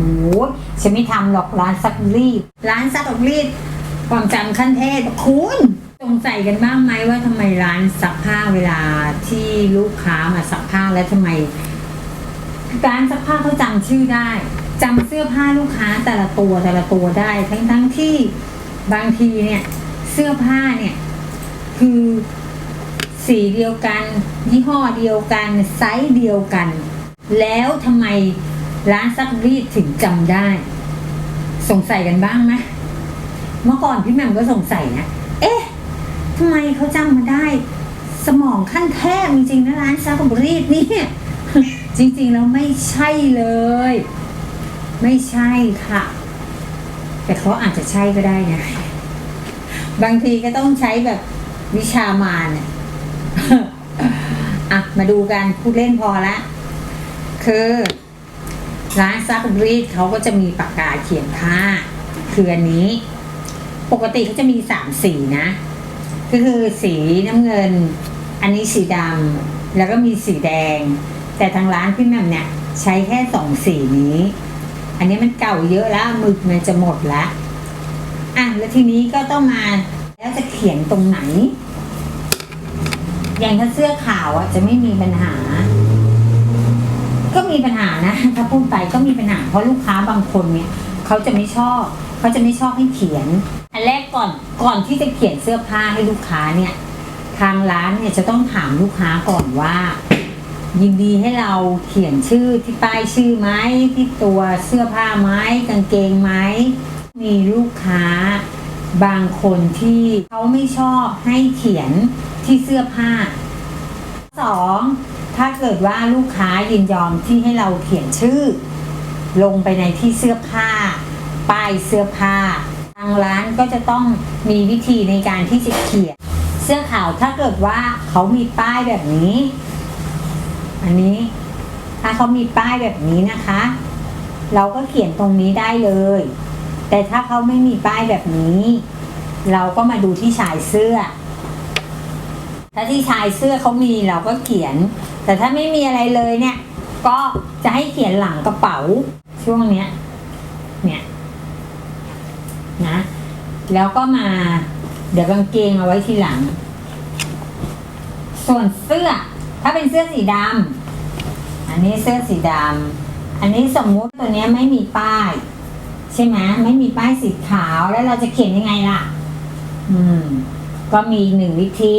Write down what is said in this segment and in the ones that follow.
โอ้ฉันไม่ทำหรอกร้านซักรีด ร้านซักรีดความจำขั้นเทพคุณสงสัยกันบ้างไหมว่าทำไมร้านซักผ้าเวลาที่ลูกค้ามาซักผ้าแล้วทำไม ร้านซักผ้าเขาจำชื่อได้จำเสื้อผ้าลูกค้าแต่ละตัวแต่ละตัวได้ ทั้งทั้งที่บางทีเนี่ยเสื้อผ้าเนี่ยคือสีเดียวกัน ยี่ห้อเดียวกัน ไซส์เดียวกัน แล้วทำไม ร้านซักรีดถึงจำได้ สงสัยกันบ้างไหมเมื่อก่อนพี่แหม่มก็สงสัยนะ เอ๊ะทำไมเขาจำมาได้ สมองขั้นแทบจริงๆนะร้านซักรีดนี่จริงๆแล้วไม่ใช่เลย ไม่ใช่ค่ะ แต่เขาอาจจะใช่ก็ได้นะบางทีก็ต้องใช้แบบวิชามารเนี่ยอะมาดูกันพูดเล่นพอละคือ ร้านซักรีดเขาก็จะมีปากกาเขียนผ้าคืออันนี้ ปกติเขาจะมีสามสีนะ ก็คือสีน้ำเงิน อันนี้สีดำแล้วก็มีสีแดง แต่ทางร้านพี่แม่มเนี่ยใช้แค่สองสีนี้ อันนี้มันเก่าเยอะแล้วหมึกมันจะหมดล้วอะแล้วทีนี้ก็ต้องมาแล้วจะเขียนตรงไหน อย่างถ้าเสื้อขาวอะจะไม่มีปัญหา ก็มีปัญหานะถ้าพูดไปก็มีปัญหาเพราะลูกค้าบางคนเนี่ยเขาจะไม่ชอบเขาจะไม่ชอบให้เขียน อันแรกก่อนก่อนที่จะเขียนเสื้อผ้าให้ลูกค้าเนี่ยทางร้านเนี่ยจะต้องถามลูกค้าก่อนว่า ยินดีให้เราเขียนชื่อที่ป้ายชื่อไหมที่ตัวเสื้อผ้าไหมกางเกงไหมมีลูกค้าบางคนที่เขาไม่ชอบให้เขียนที่เสื้อผ้าสอง ถ้าเกิดว่าลูกค้ายินยอมที่ให้เราเขียนชื่อ ลงไปในที่เสื้อผ้า ป้ายเสื้อผ้า ทางร้านก็จะต้องมีวิธีในการที่จะเขียน เสื้อขาวถ้าเกิดว่าเขามีป้ายแบบนี้ อันนี้ ถ้าเขามีป้ายแบบนี้นะคะ เราก็เขียนตรงนี้ได้เลย แต่ถ้าเขาไม่มีป้ายแบบนี้ เราก็มาดูที่ชายเสื้อถ้าที่ชายเสื้อเขามีเราก็เขียน แต่ถ้าไม่มีอะไรเลยเนี่ย ก็จะให้เขียนหลังกระเป๋าช่วงเนี้ย เนี่ยนะ แล้วก็มา เดี๋ยวกางเกงเอาไว้ทีหลัง ส่วนเสื้อ ถ้าเป็นเสื้อสีดำอันนี้เสื้อสีดำอันนี้สมมุติตัวเนี้ยไม่มีป้าย ใช่ไหมไม่มีป้ายสีขาวแล้วเราจะเขียนยังไงล่ะ อืม ก็มีหนึ่งวิธี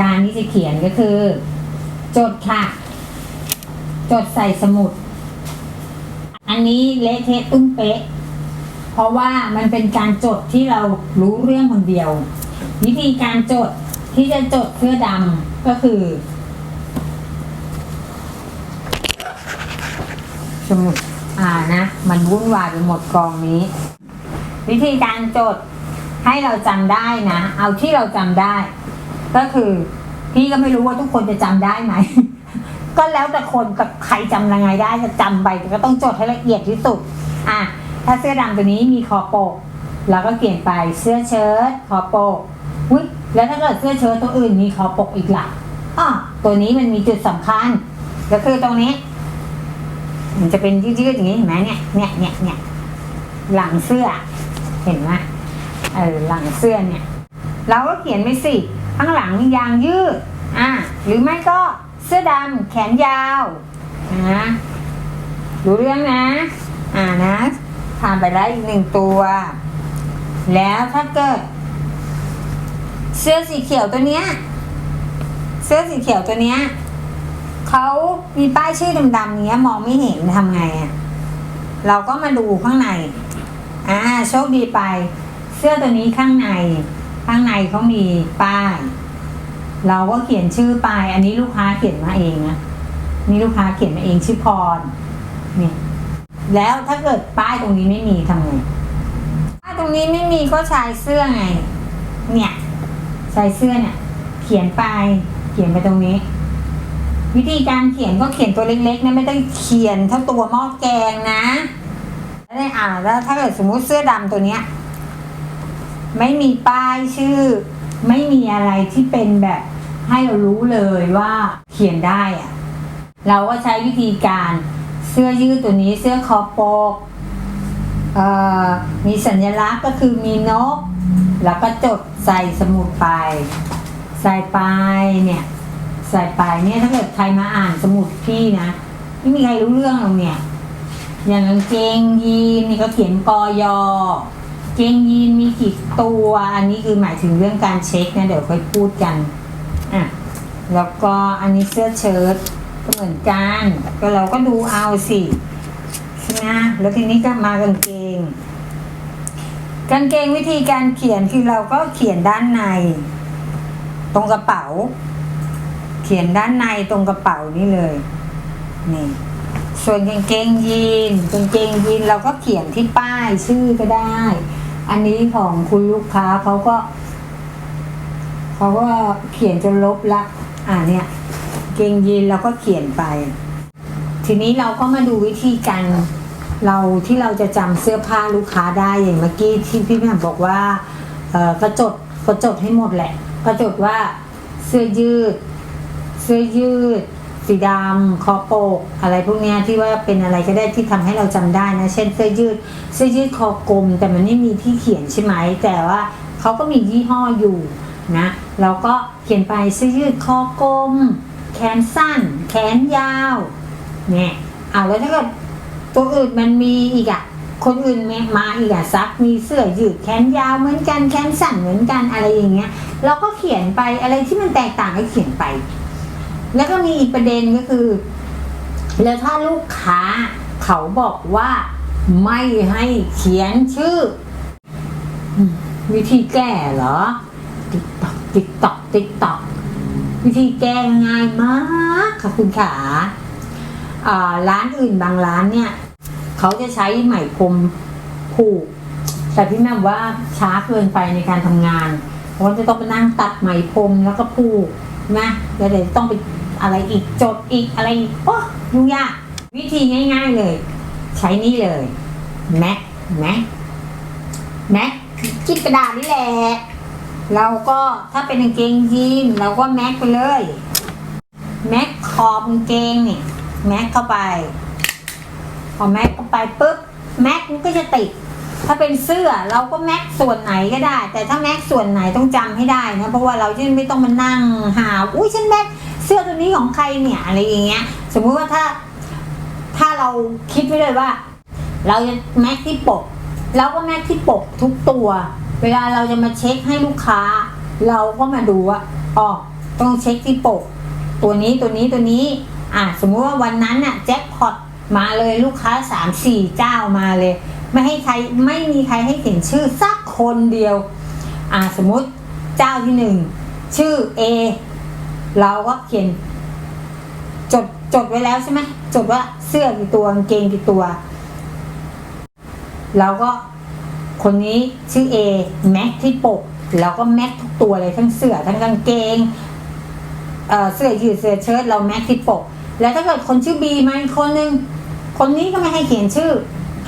การที่จะเขียนก็คือ จดค่ะ จดใส่สมุด อันนี้เละเทะตุ้มเป๊ะ เพราะว่ามันเป็นการจดที่เรารู้เรื่องคนเดียว วิธีการจดที่จะจดเสื้อดำก็คือสมุดอ่านะ มันวุ่นวายไปหมดกองนี้ วิธีการจดให้เราจำได้นะ เอาที่เราจำได้ ก็คือ พี่ก็ไม่รู้ว่าทุกคนจะจำได้ไหม ก็แล้วแต่คนกับใครจำยังไงได้จะจำไปก็ต้องจดให้ละเอียดที่สุด อะ ถ้าเสื้อดำตัวนี้มีคอปกเราก็เขียนไปเสื้อเชิ้ตคอปกอุ้ยแล้วถ้าเกิดเสื้อเชิ้ตตัวอื่นมีคอปกอีกล่ะอะตัวนี้มันมีจุดสำคัญ ก็คือตรงนี้ มันจะเป็นยืดๆอย่างนี้เห็นไหมเนี่ยเนี่ยเนี่ยเนี่ยหลังเสื้อ เห็นไหมเออหลังเสื้อเนี่ย เราก็เขียนไปสิ ข้างหลังยางยืดอะหรือไม่ก็เสื้อดำแขนยาวนะดูเรื่องนะ อ่านะผ่านไปแล้วอีกหนึ่งตัว แล้วถ้าเกิด เสื้อสีเขียวตัวเนี้ย เสื้อสีเขียวตัวเนี้ยเขามีป้ายชื่อดำๆเนี้ย มองไม่เห็นทำไงอะเราก็มาดูข้างใน อ่า โชคดีไป เสื้อตัวนี้ข้างใน ข้างในเขามีป้าย เราก็เขียนชื่อป้าย อันนี้ลูกค้าเขียนมาเองนะนี่ลูกค้าเขียนมาเองชื่อพรนี่แล้วถ้าเกิดป้ายตรงนี้ไม่มีทำไงป้ายตรงนี้ไม่มีก็ชายเสื้อไง เนี่ยชายเสื้อเนี่ย เขียนไปเขียนไปตรงนี้ วิธีการเขียนก็เขียนตัวเล็กๆนะไม่ต้องเขียนเท่าตัวหม้อแกงนะแล้วได้อ่านแล้วถ้าเกิดสมมุติเสื้อดำตัวเนี้ย ไม่มีป้ายชื่อ ไม่มีอะไรที่เป็นแบบให้เรารู้เลยว่าเขียนได้อะเราก็ใช้วิธีการเสื้อยืดตัวนี้เสื้อคอปกมีสัญลักษณ์ก็คือมีนก แล้วก็จดใส่สมุดไป ใส่ไปเนี่ย ใส่ไปเนี่ยถ้าเกิดใครมาอ่านสมุดพี่นะไม่มีใครรู้เรื่องหรอกเนี่ย อย่างกางเกงยีนนี่ก็เขียนกอยอ เกงยีนมีกี่ตัว อันนี้คือหมายถึงเรื่องการเช็คนะเดี๋ยวค่อยพูดกันอะแล้วก็อันนี้เสื้อเชิ้ตก็เหมือนกันก็เราก็ดูเอาสิใช่ไหมแล้วทีนี้ก็มากางเกงกางเกงวิธีการเขียนคือเราก็เขียนด้านใน ตรงกระเป๋า เขียนด้านในตรงกระเป๋านี่เลยนี่ส่วนกางเกงยีนกางเกงยีนเราก็เขียนที่ป้ายชื่อก็ได้ อันนี้ของคุณลูกค้าเขาก็เขาก็เขียนจนลบละ อ่าเนี่ยเกงยีนเราก็เขียนไป ทีนี้เราก็มาดูวิธีการเราที่เราจะจำเสื้อผ้าลูกค้าได้อย่างเมื่อกี้ที่พี่แม่บอกว่าเออกระจดกระจดให้หมดแหละ กระจดว่าเสื้อยืด เสื้อยืด สีดำคอโปกอะไรพวกนี้ที่ว่าเป็นอะไรก็ได้ที่ทำให้เราจำได้นะ เช่นเสื้อยืดเสื้อยืดคอกลม แต่มันไม่มีที่เขียนใช่ไหม แต่ว่าเขาก็มียี่ห้ออยู่นะเราก็เขียนไปเสื้อยืดคอกลม แขนสั้น แขนยาวเนี่ยเอาแล้วถ้าเกิดตัวอื่นมันมีอีกอะคนอื่นมาอีกอะซักมีเสื้อยืดแขนยาวเหมือนกันแขนสั้นเหมือนกันอะไรอย่างเงี้ย เราก็เขียนไปอะไรที่มันแตกต่างก็เขียนไป แล้วก็มีอีกประเด็นก็คือ แล้วถ้าลูกค้าเขาบอกว่าไม่ให้เขียนชื่อ วิธีแก้เหรอ ติ๊กตอกติ๊กตอกติ๊กตอกวิธีแก้ง่ายมากค่ะคุณขาร้านอื่นบางร้านเนี่ย เขาจะใช้ไหมพรมผูก แต่พี่แม่ว่าช้าเกินไปในการทำงาน เพราะจะต้องไปนั่งตัดไหมพรมแล้วก็ผูกนะแล้วเดี๋ยวต้องไป อะไรอีกจดอีกอะไรอีกโอ้ยุ่งยากวิธีง่าย ๆเลย ใช้นี่เลยแม็กแม็กแม็กคิดกระดาษนี่แหละเราก็ถ้าเป็นกางเกงยีนเราก็แม็กไปเลยแม็กขอบกางเกงเนี่ยแม็กเข้าไป พอแม็กเข้าไปปุ๊บแม็กมันก็จะติด ถ้าเป็นเสื้อเราก็แม็กส่วนไหนก็ได้ แต่ถ้าแม็กส่วนไหนต้องจำให้ได้นะเพราะว่าเราจะไม่ต้องมานั่งหาอุ้ยฉันแม็ก เสื้อตัวนี้ของใครเนี่ยอะไรอย่างเงี้ย สมมุติว่าถ้า ถ้าเราคิดไว้เลยว่า เราจะแม็กที่ปกเราก็แม็กที่ปกทุกตัว เวลาเราจะมาเช็คให้ลูกค้า เราก็มาดูว่าอ๋อต้องเช็คที่ปก ตัวนี้ตัวนี้ตัวนี้ อะสมมุติว่าวันนั้นน่ะแจ็คพอตมาเลยลูกค้าสามสี่เจ้ามาเลย ไม่ให้ใครไม่มีใครให้เขียนชื่อสักคนเดียว อะสมมุติเจ้าที่หนึ่งชื่อ A เราก็เขียน จดจดไว้แล้วใช่ไหมจดว่าเสื้อกี่ตัวกางเกงกี่ตัว เราก็คนนี้ชื่อ A แม็กที่ปกเราก็แม็กทุกตัวเลยทั้งเสื้อทั้งกางเกงเสื้อยืดเสื้อเชิ้ตเราแม็กที่ปก แล้วถ้าเกิดคนชื่อ B มาอีกคนนึงคนนี้ก็ไม่ให้เขียนชื่อ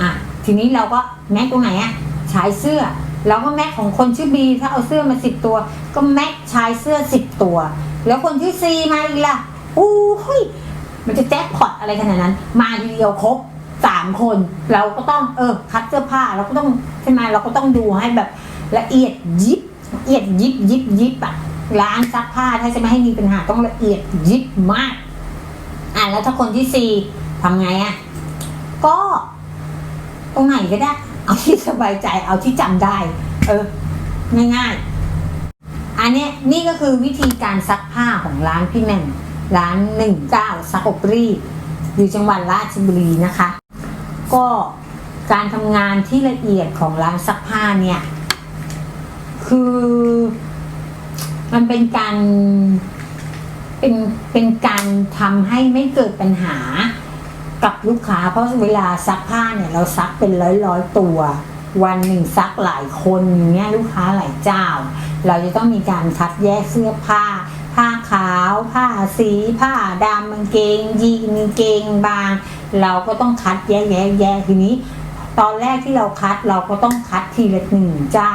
อะทีนี้เราก็แม็กตรงไหนอะชายเสื้อเราก็แม็กของคนชื่อ B ถ้าเอาเสื้อมาสิบตัว ก็แม็กชายเสื้อสิบตัว แล้วคนชื่อ C มาอีกล่ะอู้หูยมันจะแจ็คพอตอะไรขนาดนั้น มาทีเดียวครบสามคน เราก็ต้องเออคัดเสื้อผ้าเราก็ต้องใช่ไหมเราก็ต้องดูให้แบบละเอียดยิบละเอียดยิบยิบยิบอะร้านซักผ้าถ้าจะไม่ให้มีปัญหาต้องละเอียดยิบมาก อะแล้วถ้าคนที่สี่ทำไงอะก็ ตรงไหนก็ได้ เอาที่สบายใจเอาที่จำได้ เออ ง่ายๆ อันเนี้ยนี่ก็คือวิธีการซักผ้าของร้านพี่แหม่มร้านหนึ่งเก้าซักอบรีดอยู่จังหวัดราชบุรีนะคะ ก็การทำงานที่ละเอียดของร้านซักผ้าเนี่ย คือ มันเป็นการเป็นเป็นการทำให้ไม่เกิดปัญหากับลูกค้า เพราะเวลาซักผ้าเนี่ย เราซักเป็นร้อยร้อยตัว วันหนึ่งซักหลายคนอย่างเงี้ยลูกค้าหลายเจ้า เราจะต้องมีการคัดแยกเสื้อผ้า ผ้าขาว ผ้าสี ผ้าดำกางเกง ยีนกางเกงบาง เราก็ต้องคัดแยกแยกแยกทีนี้ ตอนแรกที่เราคัดเราก็ต้องคัดทีละหนึ่งเจ้า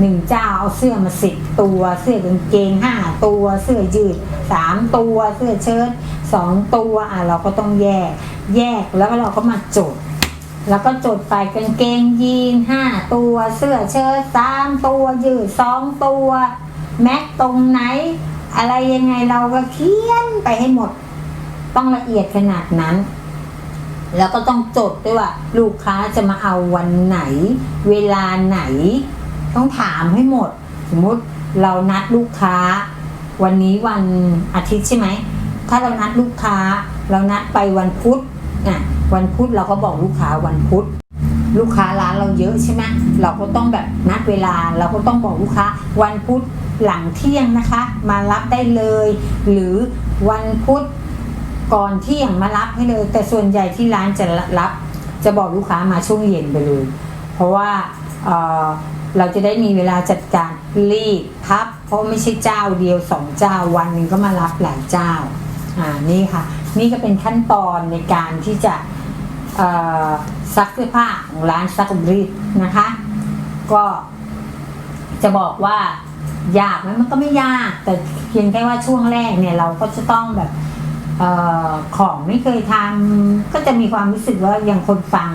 หนึ่งเจ้าเอาเสื้อมาสิบตัว เสื้อกางเกงห้าตัว เสื้อยืดสามตัว เสื้อเชิ้ตสองตัวอะเราก็ต้องแยก แยกแล้วก็เราก็มาจด แล้วก็จดไปกางเกงยีนห้าตัวเสื้อเชิ้ตสามตัวยืดสองตัว แม็กตรงไหน อะไรยังไงเราก็เขียนไปให้หมด ต้องละเอียดขนาดนั้น แล้วก็ต้องจดด้วยว่า ลูกค้าจะมาเอาวันไหน เวลาไหน ต้องถามให้หมด สมมุติเรานัดลูกค้า วันนี้วันอาทิตย์ใช่ไหมถ้าเรานัดลูกค้า เรานัดไปวันพุธอะ วันพุธเราก็บอกลูกค้าวันพุธลูกค้าร้านเราเยอะใช่ไหมเราก็ต้องแบบนัดเวลาเราก็ต้องบอกลูกค้า วันพุธหลังเที่ยงนะคะ มารับได้เลย หรือวันพุธก่อนเที่ยงมารับให้เลย แต่ส่วนใหญ่ที่ร้านจะรับ จะบอกลูกค้ามาช่วงเย็นไปเลย เพราะว่าเเราจะได้มีเวลาจัดการรีดพับ เพราะไม่ใช่เจ้าเดียวสองเจ้าวันหนึ่งก็มารับหลายเจ้าอ่านี่ค่ะ นี่ก็เป็นขั้นตอนในการที่จะ ซักเสื้อผ้าของร้านซักอบรีดนะคะ ก็จะบอกว่ายากไหมมันก็ไม่ยาก แต่เพียงแค่ว่าช่วงแรกเนี่ยเราก็จะต้องแบบออของไม่เคยทำก็จะมีความรู้สึกว่าอย่างคนฟัง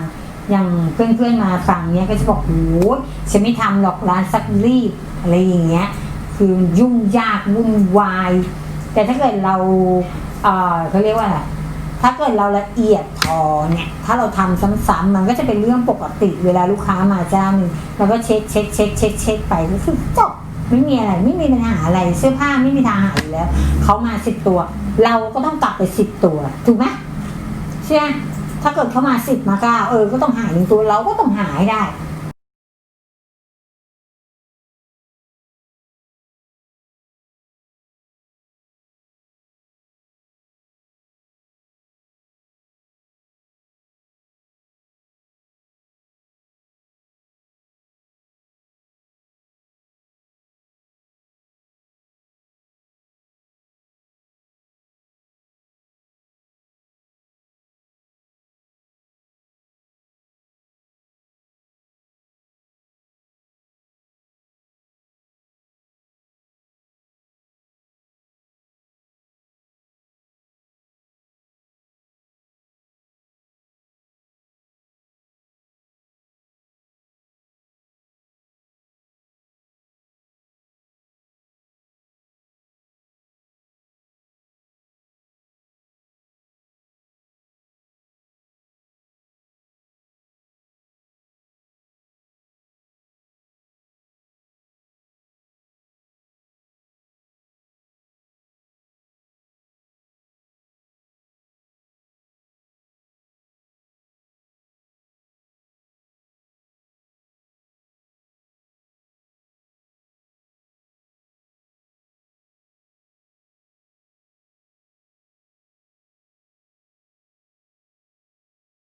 อย่างเพื่อนๆมาฟังเนี้ยก็จะบอกโอ้ยฉันไม่ทำหรอกร้านซักรีดอะไรอย่างเงี้ยคือยุ่งยากวุ่นวาย แต่ถ้าเกิดเราเออเขาเรียกว่าอะไร ถ้าเกิดเราละเอียดพอเนี่ยถ้าเราทำซ้ำๆมันก็จะเป็นเรื่องปกติเวลาลูกค้ามาเจ้าหนึ่งเราก็เช็คเช็คเช็คเช็คเช็คไปก็คือจบไม่มีอะไรไม่มีปัญหาอะไรเสื้อผ้าไม่มีทางหายแล้วเขามาสิบตัว เราก็ต้องกลับไปสิบตัว ถูกไหมใช่ไหมถ้าเกิดเขามาสิบมาเก้าเออก็ต้องหายหนึ่งตัวเราก็ต้องหายได้